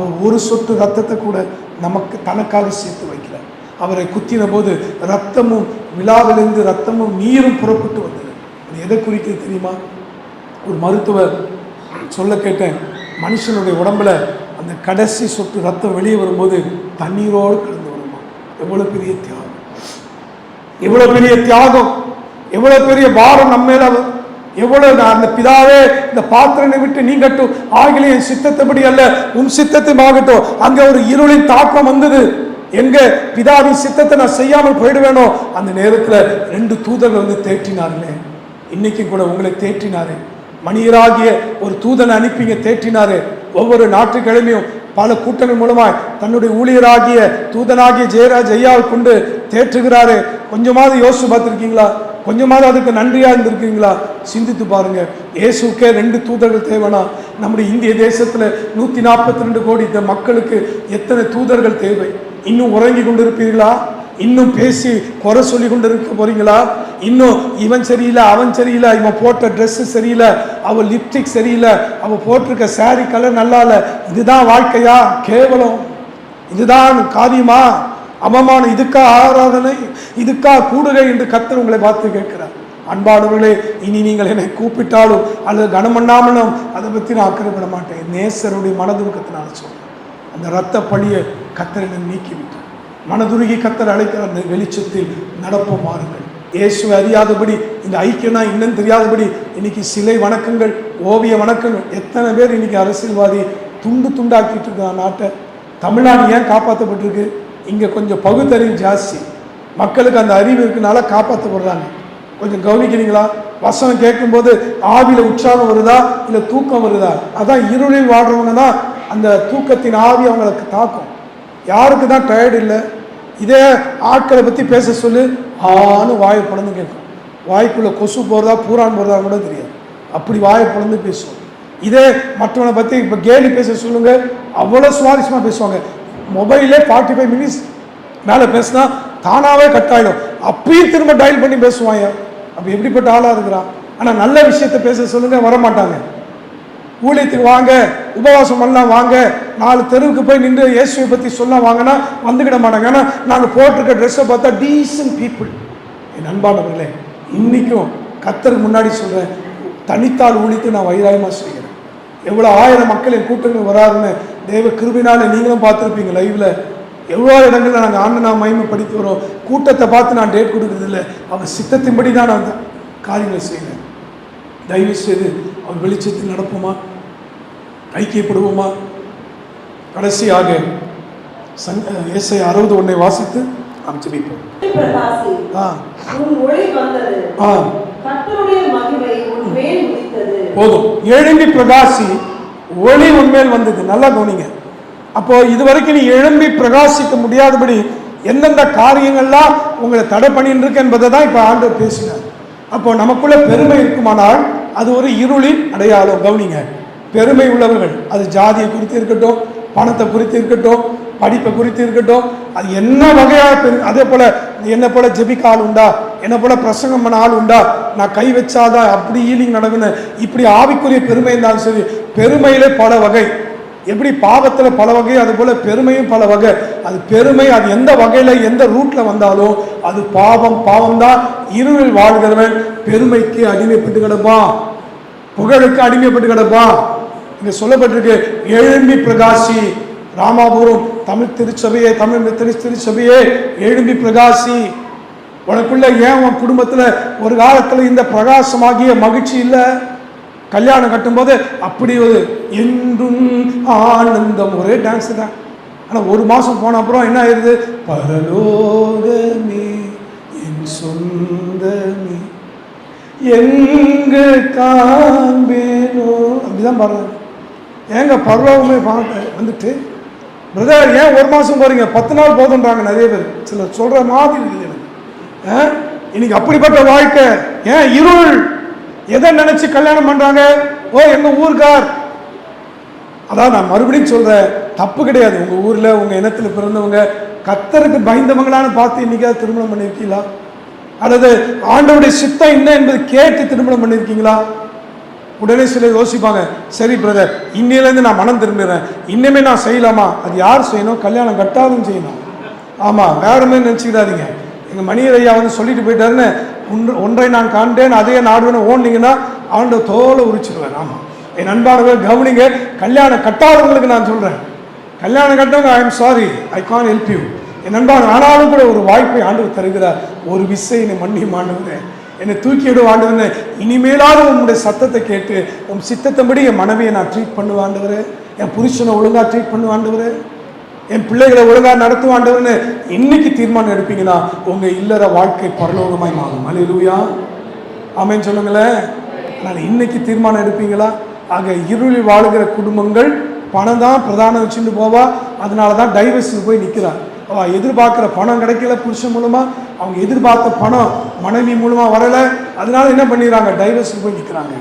அவர் ஒரு சொட்டு ரத்தத்தை கூட நமக்கு தனக்காக சேர்த்து வைக்கிறார் அவரை குத்தின போது ரத்தமும் விழாவிலிருந்து ரத்தமும் நீரும் புறப்பட்டு வந்தது. அது எதை குறித்து தெரியுமா? ஒரு மருத்துவர் சொல்ல கேட்டேன் மனுஷனுடைய உடம்புல அந்த கடைசி சொட்டு ரத்தம் வெளியே வரும்போது தண்ணீரோடு கலந்து வருமா? எவ்வளோ பெரிய தியாகம். எவ்வளோ பெரிய தியாகம். எவ்வளோ பெரிய பாரம் நம்ம மேலே எவ்வளவு நான் அந்த பிதாவே இந்த பாத்திரனை விட்டு நீங்கட்டும். ஆகிலே என் சித்தத்தைப்படி அல்ல உன் சித்தத்தை ஆகட்டும் அங்க ஒரு இருளின் தாக்கம் வந்தது. எங்க பிதாவின் சித்தத்தை நான் செய்யாமல் போயிடுவேனோ அந்த நேரத்தில் ரெண்டு தூதர்கள் வந்து தேற்றினார்களே. இன்னைக்கும் கூட உங்களை தேற்றினாரு. மணியராகிய ஒரு தூதனை அனுப்பிங்க தேற்றினாரு. ஒவ்வொரு நாட்டுக்கிழமையும் பல கூட்டங்கள் மூலமாய் தன்னுடைய ஊழியராகிய தூதனாகிய ஜெயராஜ் ஐயாவை கொண்டு தேற்றுகிறாரு. கொஞ்சமாவது யோசிச்சு பார்த்துருக்கீங்களா? கொஞ்சமாவது அதுக்கு நன்றியாக இருந்திருக்கீங்களா? சிந்தித்து பாருங்க. இயேசுக்கே ரெண்டு தூதர்கள் தேவைனா நம்முடைய இந்திய தேசத்தில் நூற்றி நாற்பத்தி ரெண்டு கோடி இந்த மக்களுக்கு எத்தனை தூதர்கள் தேவை? இன்னும் உறங்கி கொண்டிருப்பீர்களா? இன்னும் பேசி குறை சொல்லி கொண்டு இருக்க போறீங்களா? இன்னும் இவன் சரியில்லை அவன் சரியில்லை இவன் போட்ட ட்ரெஸ்ஸு சரியில்லை அவள் லிப்ஸ்டிக் சரியில்லை அவள் போட்டிருக்க சாரி கலர் நல்லா இல்லை இதுதான் வாழ்க்கையா? கேவலம். இதுதான் காரியமா? அவமானம் இதுக்கா ஆராதனை இதுக்கா கூடுகை என்று கத்தர் உங்களை பார்த்து கேட்கிறார். அன்பானவர்களே இனி நீங்கள் என்னை கூப்பிட்டாலும் அல்லது கனமண்ணாமலும் அதை பற்றி நான் அக்கறைப்பட மாட்டேன். நேசருடைய மனதுருக்கத்தினால சொல்றேன். அந்த இரத்த பழியை கத்தரிடம் நீக்கிவிட்டார். மனதுருகி கத்தர் அழைக்கிற அந்த வெளிச்சத்தில் நடப்பு மாறுங்கள் இயேசுவை அறியாதபடி இந்த ஐக்கியம்னா இன்னும் தெரியாதபடி இன்னைக்கு சிலை வணக்கங்கள் ஓவிய வணக்கங்கள் எத்தனை பேர் இன்னைக்கு அரசியல்வாதி துண்டு துண்டாக்கிட்டு இருக்கிற நாட்டை. தமிழ்நாடு ஏன் காப்பாற்றப்பட்டிருக்கு இங்கே கொஞ்சம் பகுத்தறிவு ஜாஸ்தி. மக்களுக்கு அந்த அறிவு இருக்கனால காப்பாற்றப்படுறாங்க கொஞ்சம் கவனிக்கிறீங்களா? வசனம் கேட்கும்போது ஆவியில் உற்சாகம் வருதா? இல்லை தூக்கம் வருதா? அதான் இருளில் வாடுறவங்க தான் அந்த தூக்கத்தின் ஆவி அவங்களுக்கு தாக்கும். யாருக்கு தான் டயர்டு இல்லை? இதே ஆட்களை பற்றி பேச சொல்லு. ஆனு வாயை பிளந்து கேட்கும். வாய்க்குள்ளே கொசு போகிறதா பூரான் போகிறதா கூட தெரியாது. அப்படி வாயை பிளந்து பேசுவோம் இதே மற்றவனை பற்றி இப்போ கேலி பேச சொல்லுங்கள் அவ்வளோ சுவாரஸ்யமாக பேசுவாங்க. மொபைலே ஃபார்ட்டி ஃபைவ் மினிட்ஸ் மேலே பேசினா தானாகவே கட் ஆகிடும் அப்பயும் திரும்ப டயல் பண்ணி பேசுவாங்க. அப்போ எப்படிப்பட்ட ஆளாக இருக்கிறான்? ஆனால் நல்ல விஷயத்தை பேச சொல்லுங்க வர மாட்டாங்க ஊழியத்துக்கு வாங்க உபவாசம் பண்ணலாம் வாங்க நாலு தெருவுக்கு போய் நின்று இயேசுவை பற்றி சொல்ல வாங்கன்னா வந்துக்கிட மாட்டாங்க. ஏன்னா நாங்கள் போட்டிருக்க ட்ரெஸ்ஸை பார்த்தா டீசன்ட் பீப்புள் என் அன்பானவர்களே இன்றைக்கும் கத்தருக்கு முன்னாடி சொல்கிறேன் தனித்தால் ஊழித்து நான் வைராயமாக செய்கிறேன். எவ்வளோ ஆயிரம் மக்கள் என் கூட்டங்கள் வராதுன்னு தேவ கிருபினால நீங்களும் பார்த்துருப்பீங்க லைவ்ல எவ்வளோ இடங்களில் நாங்கள் ஆண்டு நான் மகிமை படித்து வரோம் கூட்டத்தை பார்த்து நான் டேட் கொடுக்கறதில்ல. அவர் சித்தத்தின்படி தான் நான் காரியங்களை செய்கிறேன் தயவு செய்து அவர் வெளிச்சத்தில் நடப்போமா? ஐக்கியப்படுவோமா? கடைசியாக சங் ஏசை அறுபது ஒன்றை வாசித்து நாம் ஜெபிப்போம். ஆ. ஆ. போதும். எழும்பி பிரகாசி ஒளி உண்மையில் வந்தது. நல்லா கவனிங்க. அப்போ இதுவரைக்கும் நீ எழும்பி பிரகாசிக்க முடியாதபடி எந்தெந்த காரியங்கள்லாம் உங்களை தடை பண்ணிட்டு இருக்கு என்பதை தான் இப்போ ஆண்டவர் பேசினார். அப்போ நமக்குள்ள பெருமை இருக்குமானால் அது ஒரு இருளின் அடையாளம். கவனிங்க. பெருமை உள்ளவர்கள் அது ஜாதியை குறித்து இருக்கட்டும் பணத்தை குறித்து இருக்கட்டும் படிப்பை குறித்து இருக்கட்டும் அது என்ன வகையாக பெரு அதே போல் என்ன போல் ஜெபிக்கால் உண்டா? என்னை போல பிரசங்கம் பண்ண ஆள் உண்டா? நான் கை வச்சாதான் அப்படி ஈலிங் நடக்குன்னு இப்படி ஆவிக்குரிய பெருமை இருந்தாலும் சரி பெருமையிலே பல வகை. எப்படி பாவத்தில் பல வகை அது போல பெருமையும் பல வகை. அது பெருமை அது எந்த வகையில் எந்த ரூட்ல வந்தாலும் அது பாவம் பாவம் தான். இருளில் வாழ்கிறவன் பெருமைக்கு அடிமைப்பட்டு கிடப்பான் புகழுக்கு அடிமைப்பட்டு கிடப்பான் இங்க சொல்லப்பட்டிருக்கு எழும்பி பிரகாசி. ராமாபுரம் தமிழ் திருச்சபையே தமிழ் திருச்சபையே எழும்பி பிரகாசி. உனக்குள்ள ஏன் உன் குடும்பத்தில் ஒரு காலத்தில் இந்த பிரகாசமாகிய மகிழ்ச்சி இல்லை? கல்யாணம் கட்டும்போது அப்படி ஒரு என்றும் ஆனந்தம். ஒரே டான்ஸ் தான். ஆனால் ஒரு மாதம் போன அப்புறம் என்ன ஆயிருது? பரலோகமே என் சொந்தமே எங்கு காண்பேனோ? அப்படிதான் பாருங்க ஏங்க பரலோகமே பார்க்க வந்துட்டு? பிரதர் ஏன் ஒரு மாதம் போகிறீங்க பத்து நாள் போதுன்றாங்க நிறைய பேர். சிலர் சொல்கிற மாதிரி இன்னைக்கு அப்படிப்பட்ட வாழ்க்கை. ஏன் இருள்? எதை நினைச்சு கல்யாணம் பண்றாங்க? ஓ எங்க ஊர்கார். அதான் நான் மறுபடியும் சொல்றேன். தப்பு கிடையாது. உங்க ஊர்ல உங்க இனத்துல பிறந்தவங்க கத்தருக்கு பயந்தவங்களான்னு பார்த்து இன்னைக்காவது திருமணம் பண்ணியிருக்கீங்களா? அல்லது ஆண்டவுடைய சித்தம் என்ன என்பது கேட்டு திருமணம் பண்ணியிருக்கீங்களா? உடனே சில யோசிப்பாங்க. சரி பிரதர் இன்னிலேருந்து நான் மனம் திரும்புகிறேன் இன்னுமே நான் செய்யலாமா? அது யார் செய்யணும்? கல்யாணம் கட்டாதும் செய்யணும். ஆமாம் வேற மாதிரி நினச்சிக்கிடாதீங்க. எங்கள் மணியர் ஐயா வந்து சொல்லிட்டு போயிட்டாருன்னு ஒன்று ஒன்றை நான் காண்டேன் அதே நாடுன்னு ஓடினீங்கன்னா அவனோட தோலை உரிச்சிருவேன். ஆமாம் என் அன்பானவர் கவனிங்க. கல்யாணம் கட்டாதவங்களுக்கு நான் சொல்கிறேன் கல்யாணம் கட்டவங்க I am sorry I can help you என் நண்பான் ஆனாலும் கூட ஒரு வாய்ப்பை ஆண்டு தருகிறார். ஒரு விசை என்னை மன்னியும் என்னை தூக்கி விட ஆண்டவரே இனிமேலாவது உன்னுடைய சத்தத்தை கேட்டு உன் சித்தத்தபடி என் மனைவியை நான் ட்ரீட் பண்ணுவாண்டவர் என் புருஷனை ஒழுங்காக ட்ரீட் பண்ணுவாண்டவர் என் பிள்ளைகளை ஒழுங்காக நடத்துவாண்டவர்னு இன்னைக்கு தீர்மானம் எடுப்பீங்கன்னா உங்கள் இல்லற வாழ்க்கை பரலோகமாய் மாறும். அலையிலுயா ஆமேன்னு சொல்லுங்களேன். நான் இன்னைக்கு தீர்மானம் எடுப்பீங்களா? ஆக இருளில் வாழுகிற குடும்பங்கள் பணம் தான் பிரதானம் வச்சுட்டு போவா. அதனால தான் டைவர்ஸுக்கு போய் நிற்கிறா அவள் எதிர்பார்க்குற பணம் கிடைக்கல புருஷன் மூலமாக அவங்க எதிர்பார்த்த பணம் மனைவி மூலமாக வரலை. அதனால என்ன பண்ணிடுறாங்க? டைவர்ஸுக்கு போய் நிற்கிறாங்க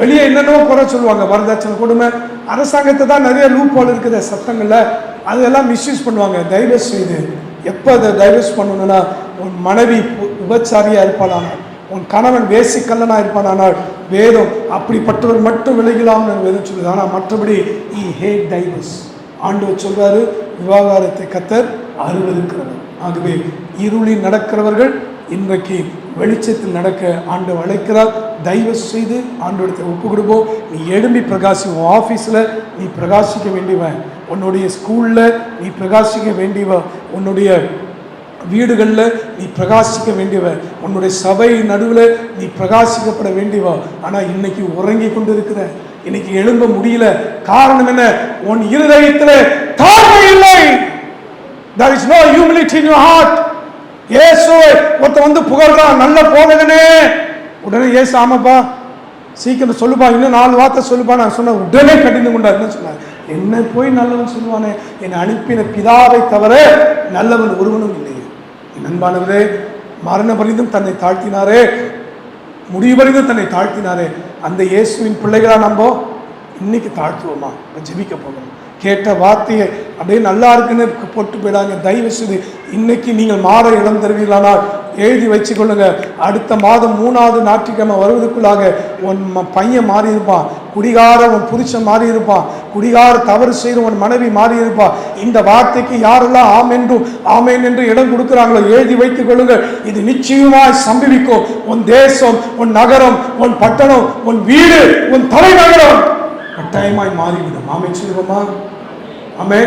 வெளியே என்னென்னவோ குறை சொல்லுவாங்க. வரதட்சணை கொடுமை. அரசாங்கத்தை தான் நிறைய லூப் இருக்குது சட்டங்களில். அதெல்லாம் மிஸ்யூஸ் பண்ணுவாங்க. டைவர்ஸ் செய்து. எப்போ அதை டைவர்ஸ் பண்ணணும்னா உன் மனைவி உ- உபச்சாரியா இருப்பாளானால் உன் கணவன் வேசிக்கல்லனாக இருப்பானானால் வேதம் அப்படிப்பட்டவர் மட்டும் விலகலாம்னு வேதம் சொல்லுது. ஆனால் மற்றபடி இ ஹேட் டைவர்ஸ் ஆண்டவர் சொல்வார் விவாகாரத்தை கத்தர் அருவருக்கிறவர். ஆகவே இருளில் நடக்கிறவர்கள் இன்றைக்கு வெளிச்சத்தில் நடக்க ஆண்டு அழைக்கிறார். தயவு செய்து ஆண்டோடத்தை ஒப்பு கொடுப்போம் நீ எழும்பி பிரகாசி உன் ஆஃபீஸில் நீ பிரகாசிக்க வேண்டியவன். உன்னுடைய ஸ்கூலில் நீ பிரகாசிக்க வேண்டியவன். உன்னுடைய வீடுகளில் நீ பிரகாசிக்க வேண்டியவ உன்னுடைய சபை நடுவில் நீ பிரகாசிக்கப்பட வேண்டியவ ஆனால் இன்னைக்கு உறங்கி கொண்டு இருக்கிற இன்னைக்கு எழும்ப முடியல. காரணம் என்ன? உன் இருதயத்தில் தாழ்மை இல்லை. There is no humility in your heart. இயேசுவை ஒருத்த வந்து புகழ்றான் நல்ல போனதுனே உடனே இயேசு ஆமாப்பா சீக்கிரம் சொல்லுப்பா இன்னும் நாலு வார்த்தை சொல்லுப்பா நான் சொன்ன உடனே கடிந்து கொண்டார் என்ன சொன்னார். என்ன போய் நல்லவன் சொல்லுவானே என்னை அனுப்பின பிதாவை தவிர நல்லவன் ஒருவனும் இல்லையே. என் அன்பானவரே மரண பரிந்தும் தன்னை தாழ்த்தினாரே முடிவு வரைக்கும் தன்னை தாழ்த்தினாரே. அந்த இயேசுவின் பிள்ளைகளா நம்ம இன்னைக்கு தாழ்த்துவோமா? ஜெபிக்க போகணும் கேட்ட வார்த்தையை அப்படியே நல்லா இருக்குன்னு போட்டு போயிடாங்க தயவு செய்து இன்னைக்கு நீங்கள் மாற இடம் தருவீர்களானால் எழுதி வச்சுக்கொள்ளுங்க அடுத்த மாதம் மூணாவது ஞாயிற்றுக்கிழமை வருவதற்குள்ளாக உன் பையன் மாறி இருப்பான் குடிகார உன் புருஷன் மாறி இருப்பான் குடிகார தவறு செய்து உன் மனைவி மாறி இருப்பான் இந்த வார்த்தைக்கு யாரெல்லாம் ஆம் என்றும் ஆமேன் என்று இடம் கொடுக்குறாங்களோ எழுதி வைத்துக் கொள்ளுங்கள். இது நிச்சயமாய் சம்பவிக்கும். உன் தேசம் உன் நகரம் உன் பட்டணம் உன் வீடு உன் தலைநகரம் கட்டாயமாய் மாறிவிடும். ஆமை சொல்லுவோமா? ஆமே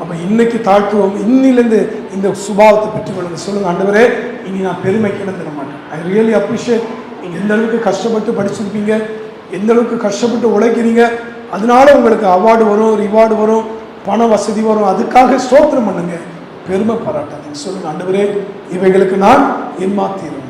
அப்போ இன்னைக்கு தாழ்த்துவோம். இன்னிலிருந்து இந்த சுபாவத்தை பெற்றுக்கொள்ளுங்க. சொல்லுங்க ஆண்டவரே இனி நான் பெருமைக்கு இடம் தர மாட்டேன். ஐ ரியலி அப்ரிஷியேட் நீங்கள் எந்த அளவுக்கு கஷ்டப்பட்டு படிச்சிருப்பீங்க எந்த அளவுக்கு கஷ்டப்பட்டு உழைக்கிறீங்க அதனால உங்களுக்கு அவார்டு வரும் ரிவார்டு வரும் பண வசதி வரும். அதுக்காக ஸ்தோத்திரம் பண்ணுங்க. பெருமை பாராட்டாதீங்க. சொல்லுங்க ஆண்டவரே இவைகளுக்கு நான் ஏமாத்திரும்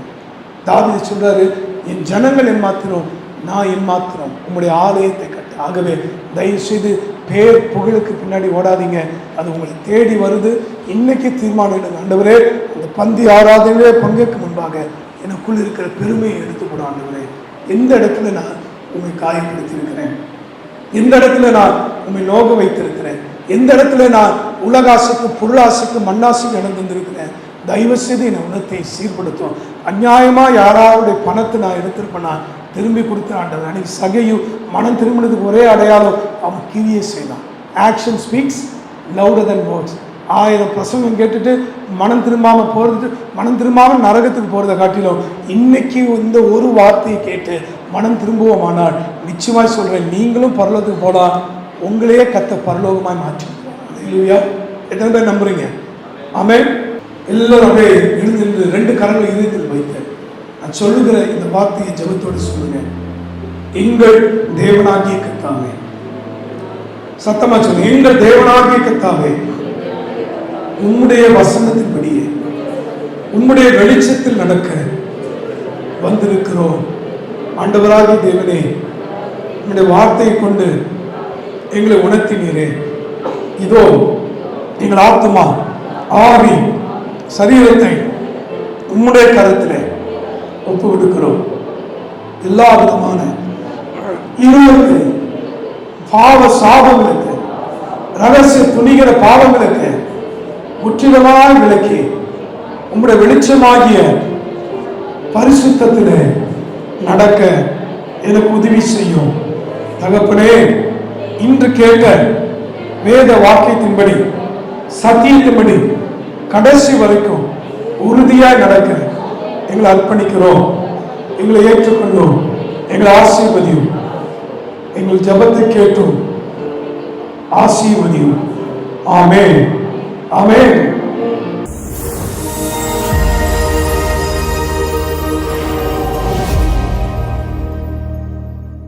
தாவீது சொல்றாரு என் ஜனங்கள் ஏமாத்திரும் நான் என்மாத்திரம். உங்களுடைய ஆலயத்தை ஆகவே தயவுசெய்து பேர் புகழுக்கு பின்னாடி ஓடாதீங்க. அது உங்களை தேடி வருது. இன்னைக்கு தீர்மானம் ஆண்டவரே அந்த பந்தி ஆராதனையிலே பங்கேற்க முன்பாக எனக்குள் இருக்கிற பெருமையை எடுத்துக்கூட ஆண்டவரே. எந்த இடத்துல நான் உண்மை காயப்படுத்தியிருக்கிறேன். எந்த இடத்துல நான் உண்மை நோக வைத்திருக்கிறேன். எந்த இடத்துல நான் உலகாசுக்கு பொருளாசுக்கு மண்ணாசுக்கு இடம் வந்திருக்கிறேன் தயவு செய்து என் உணத்தை சீர்படுத்தும் அந்நியாயமாக யாராவுடைய பணத்தை நான் எடுத்திருப்பேன்னா திரும்பி கொடுத்து ஆண்டவர். அன்னைக்கு சகையும் மனம் திரும்பினதுக்கு ஒரே அடையாளம் அவன் கிரியை செய்தான். Action speaks louder than words ஆயிரம் பிரசங்கம் கேட்டுட்டு மனம் திரும்பாமல் போகிறது மனம் திரும்பாமல் நரகத்துக்கு போகிறத காட்டிலும் இன்னைக்கு இந்த ஒரு வார்த்தையை கேட்டு மனம் திரும்புவோமானால் நிச்சயமாக சொல்கிறேன் நீங்களும் பரலோகத்துக்கு போலாம் உங்களையே கத்த பரலோகமாய் மாற்றி எத்தனை பேர் நம்புறீங்க? ஆமே எல்லோரும் அப்படியே எழுந்திருந்து ரெண்டு கரங்களை இதயத்தில் வைத்தேன் நான் சொல்லுகிற இந்த வார்த்தையை ஜபத்தோடு சொல்லுங்க எங்கள் தேவனாகிய கத்தாவே சத்தமா சொல்லுங்க எங்கள் தேவனாகிய கத்தாவே உம்முடைய வசனத்தின்படியே உம்முடைய வெளிச்சத்தில் நடக்க வந்திருக்கிறோம். ஆண்டவராகிய தேவனே உங்களுடைய வார்த்தையை கொண்டு எங்களை உணர்த்தினீரே. இதோ எங்கள் ஆத்மா ஆவி சரீரத்தை உம்முடைய கருத்தில் ஒப்பு கொடுக்கிறோம். எல்லா விதமான இருளுக்கு பாவ சாபங்களுக்கு ரகசிய துணிகிற பாவங்களுக்கு முற்றிலுமாய் விளக்கி உங்களுடைய வெளிச்சமாகிய பரிசுத்தத்திலே நடக்க எனக்கு உதவி செய்யும். தகப்பனே இன்று கேட்ட வேத வாக்கியத்தின்படி சத்தியத்தின்படி கடைசி வரைக்கும் உறுதியாய் நடக்க எங்களை அர்ப்பணிக்கிறோம். எங்களை ஏற்றுக்கொண்டோம் எங்களை ஆசீர்வதியும். எங்கள் ஜெபத்தை கேட்டும். ஆசீர்வதியும். ஆமே ஆமே